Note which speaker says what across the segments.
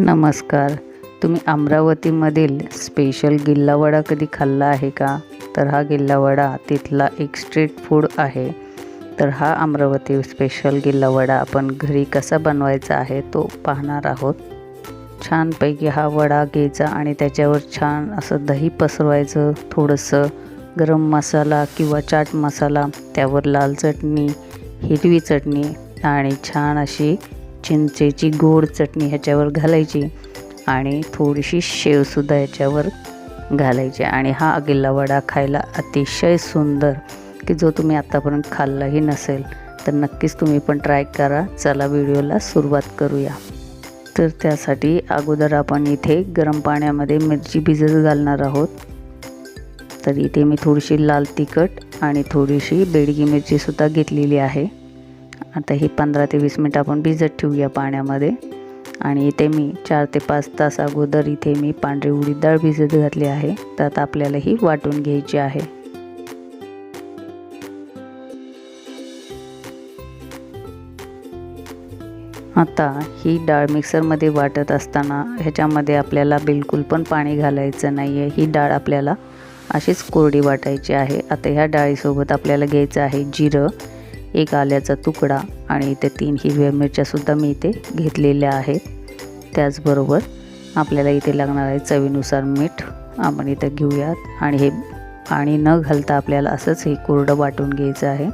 Speaker 1: नमस्कार. तुम्ही अमरावतीमधील स्पेशल गिल्लावडा कधी खाल्ला आहे का? तर हा गिल्लावडा तिथला एक स्ट्रीट फूड आहे. तर हा अमरावती स्पेशल गिल्लावडा आपण घरी कसा बनवायचा आहे तो पाहणार आहोत. छानपैकी हा वडा घ्यायचा आणि त्याच्यावर छान असं दही पसरवायचं थोडंसं गरम मसाला किंवा चाट मसाला त्यावर लाल चटणी हिरवी चटणी आणि छान अशी चिंचेची गोड चटणी ह्याच्यावर घालायची आणि थोडीशी शेवसुद्धा ह्याच्यावर घालायची. आणि हा अगिल्ला वडा खायला अतिशय सुंदर की जो तुम्ही आत्तापर्यंत खाल्लाही नसेल तर नक्कीच तुम्ही पण ट्राय करा. चला व्हिडिओला सुरुवात करूया. तर त्यासाठी अगोदर आपण इथे गरम पाण्यामध्ये मिरची भिजत घालणार आहोत. तर इथे मी थोडीशी लाल तिखट आणि थोडीशी बेडगी मिरचीसुद्धा घेतलेली आहे. आता ही पंधरा ते वीस मिनटं आपण भिजत ठेवूया पाण्यामध्ये. आणि इथे मी चार ते पाच तास अगोदर इथे मी पांढरी उडीद डाळ भिजत घातली आहे. तर आता आपल्याला ही वाटून घ्यायची आहे. आता ही डाळ मिक्सरमध्ये वाटत असताना ह्याच्यामध्ये आपल्याला बिलकुल पण पाणी घालायचं नाही आहे ही डाळ आपल्याला अशीच कोरडी वाटायची आहे. आता ह्या डाळीसोबत आपल्याला घ्यायचं आहे जिरं एक आल्याचा तुकडा आणि इथे तीन हिरव्या मिरच्यासुद्धा मी इथे घेतलेल्या आहेत. त्याचबरोबर आपल्याला इथे लागणार आहे चवीनुसार मीठ. आपण इथं घेऊयात. आणि हे पाणी न घालता आपल्याला असंच हे कोरडं वाटून घ्यायचं आहे.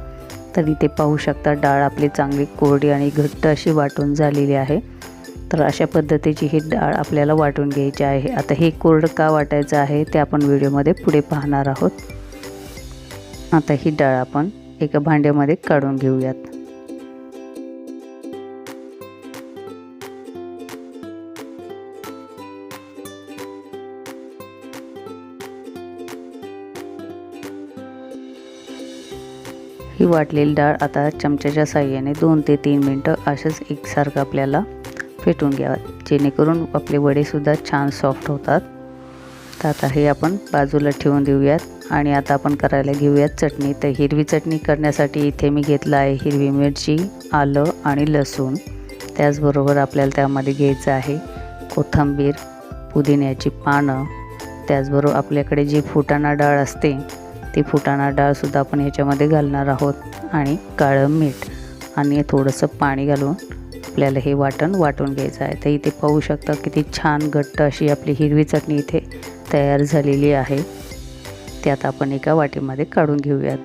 Speaker 1: तर इथे पाहू शकता डाळ आपली चांगली कोरडी आणि घट्ट अशी वाटून झालेली आहे. तर अशा पद्धतीची ही डाळ आपल्याला वाटून घ्यायची आहे. आता हे कोरडं का वाटायचं आहे ते आपण व्हिडिओमध्ये पुढे पाहणार आहोत. आता ही डाळ आपण एका भांड्यामध्ये काढून घेऊयात. ही वाटलेली डाळ आता चमच्याच्या साह्याने दोन ते तीन मिनटं असेच एकसारखं आपल्याला फेटून घ्यावा जेणेकरून आपले वडेसुद्धा छान सॉफ्ट होतात. तर आता हे आपण बाजूला ठेवून देऊयात. आणि आता आपण करायला घेऊयात चटणी. तर हिरवी चटणी करण्यासाठी इथे मी घेतलं आहे हिरवी मिरची आलं आणि लसूण. त्याचबरोबर आपल्याला त्यामध्ये घ्यायचं आहे कोथिंबीर पुदिन्याची पानं. त्याचबरोबर आपल्याकडे जी फुटाणा डाळ असते ती फुटाणा डाळसुद्धा आपण ह्याच्यामध्ये घालणार आहोत. आणि काळं मीठ. आणि थोडंसं पाणी घालून आपल्याला हे वाटण वाटून घ्यायचं आहे. तर इथे पाहू शकता किती छान घट्ट अशी आपली हिरवी चटणी इथे तयार झालेली आहे. त्यात आता आपण एका वाटीमध्ये काढून घेऊयात.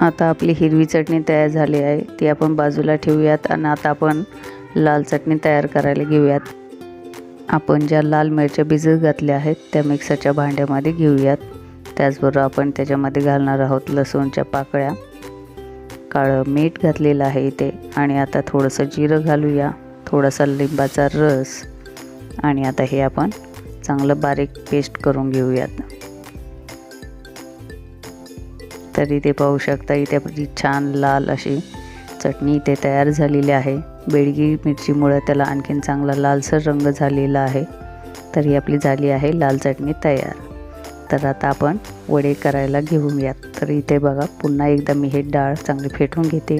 Speaker 1: आता आपली हिरवी चटणी तयार झाली आहे. ती आपण बाजूला ठेवूयात आणि आता आपण लाल चटणी तयार करायला घेऊयात. आपण ज्या लाल मिरच्या भिजत घातल्या आहेत त्या मिक्सरच्या भांड्यामध्ये घेऊयात. त्याचबरोबर आपण त्याच्यामध्ये घालणार आहोत लसूणच्या पाकळ्या. काळं मीठ घातलेलं आहे इथे. आणि आता थोडंसं जिरं घालूया. थोडासा लिंबाचा रस. आणि आता हे आपण चांगलं बारीक पेस्ट करून घेऊयात. तर इथे पाहू शकता इथे आपली छान लाल अशी चटणी इथे तयार झालेली आहे. बेडगी मिरचीमुळे त्याला आणखीन चांगला लालसर रंग झालेला आहे. तर ही आपली झाली आहे लाल चटणी तयार. तर आता आपण वडे करायला घेऊयात. तर इथे बघा पुन्हा एकदा मी हे डाळ चांगली फेटून घेते.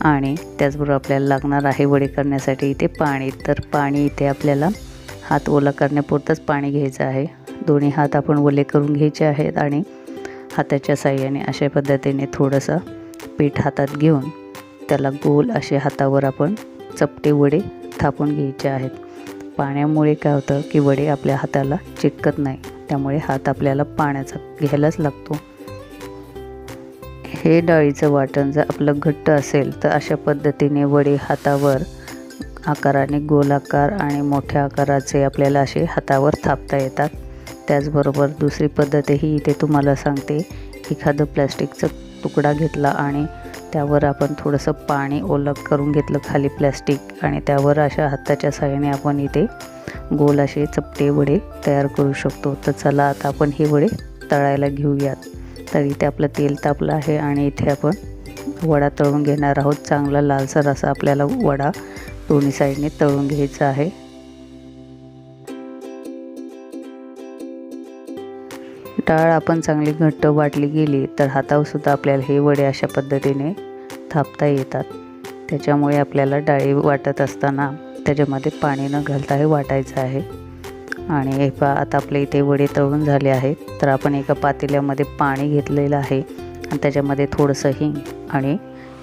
Speaker 1: आणि त्याचबरोबर आपल्याला लागणार आहे वडे करण्यासाठी इथे पाणी. तर पाणी इथे आपल्याला हात ओला करण्यापुरतंच पाणी घ्यायचं आहे. दोन्ही हात आपण ओले करून घ्यायचे आहेत आणि हाताच्या साह्याने अशा पद्धतीने थोडंसं पीठ हातात घेऊन त्याला गोल असे हातावर आपण चपटे वडे थापून घ्यायचे आहेत. पाण्यामुळे काय होतं की वडे आपल्या हाताला चिटकत नाही. त्यामुळे हात आपल्याला पाण्याचा घ्यायलाच लागतो. हे डाळीचं वाटण जर आपलं घट्ट असेल तर अशा पद्धतीने वडे हातावर आकाराने गोलाकार आणि मोठ्या आकाराचे आपल्याला असे हातावर थापता येतात. त्याचबरोबर दुसरी पद्धतही इथे तुम्हाला सांगते. एखादं प्लॅस्टिकचा तुकडा घेतला आणि त्यावर आपण थोडंसं पाणी ओलं करून घेतलं खाली प्लॅस्टिक आणि त्यावर अशा हाताच्या साह्याने आपण इथे गोल असे चपटे वडे तयार करू शकतो. तर चला आता आपण हे वडे तळायला घेऊयात. तर इथे आपलं तेल तापलं आहे आणि इथे आपण वडा तळून घेणार आहोत. चांगला लालसर असा आपल्याला वडा दोन्ही साईडने तळून घ्यायचा आहे. डाळ आपण चांगली घट्ट वाटली गेली तर हातावरसुद्धा आपल्याला हे वडे अशा पद्धतीने थापता येतात. त्याच्यामुळे आपल्याला डाळी वाटत असताना त्याच्यामध्ये पाणी न घालता हे वाटायचं आहे. आणि हे पा आता आपल्या इथे वडे तळून झाले आहेत. तर आपण एका पातेल्यामध्ये पाणी घेतलेलं आहे. आणि त्याच्यामध्ये थोडंसं हिंग आणि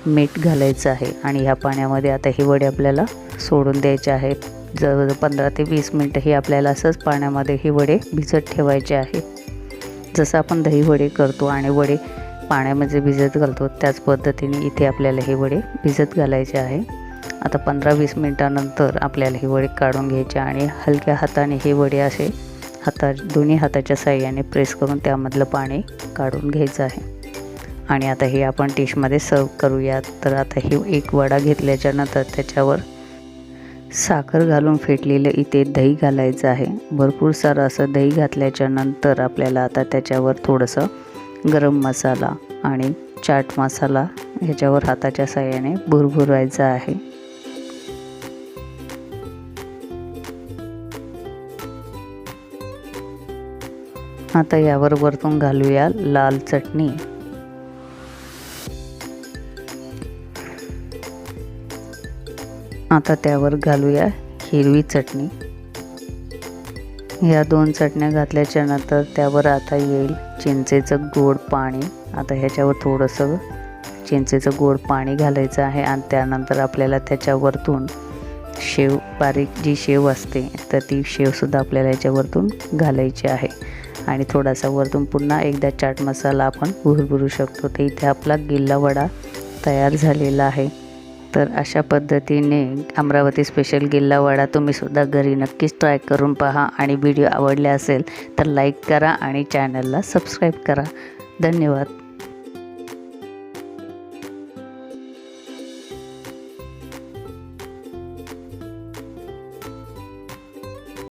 Speaker 1: मीठ घालायचं आहे. आणि ह्या पाण्यामध्ये आता हे वडे आपल्याला सोडून द्यायचे आहेत. जवळजवळ पंधरा ते वीस मिनटं हे आपल्याला असंच पाण्यामध्ये हे वडे भिजत ठेवायचे आहेत. जसं आपण दही वडे करतो आणि वडे पाण्यामध्ये भिजत घालतो त्याच पद्धतीने इथे आपल्याला हे वडे भिजत घालायचे आहे. आता पंधरा वीस मिनटानंतर आपल्याला हे वडे काढून घ्यायचे आणि हलक्या हाताने हे वडे असे हाता दोन्ही हाताच्या साह्याने प्रेस करून त्यामधलं पाणी काढून घ्यायचं आहे. आणि आता हे आपण डिशमध्ये सर्व करूयात. तर आता हे एक वडा घेतल्याच्यानंतर त्याच्यावर साखर घालून फेटलेलं इथे दही घालायचं आहे. भरपूर सारं असं दही घातल्याच्या नंतर आपल्याला आता त्याच्यावर थोडंसं गरम मसाला आणि चाट मसाला ह्याच्यावर हाताच्या साह्याने भुरभुरवायचा आहे. आता यावर वरतून घालूया लाल चटणी. आता त्यावर घालूया हिरवी चटणी. या दोन चटण्या घातल्याच्या नंतर त्यावर आता येईल चिंचेचं गोड पाणी. आता ह्याच्यावर थोडंसं चिंचेचं गोड पाणी घालायचं आहे आणि त्यानंतर आपल्याला त्याच्यावरतून शेव बारीक जी शेव असते तर ती शेवसुद्धा आपल्याला याच्यावरतून घालायची आहे. आणि थोडासा वरतून पुन्हा एकदा चाट मसाला आपण भुरभुरू शकतो. तर इथे आपला गिल्ला वडा तयार झालेला आहे. तर अशा पद्धतीने अमरावती स्पेशल गिल्लावाडा तुम्हीसुद्धा घरी नक्कीच ट्राय करून पहा आणि व्हिडिओ आवडले असेल तर लाईक करा आणि चॅनलला सबस्क्राईब करा. धन्यवाद.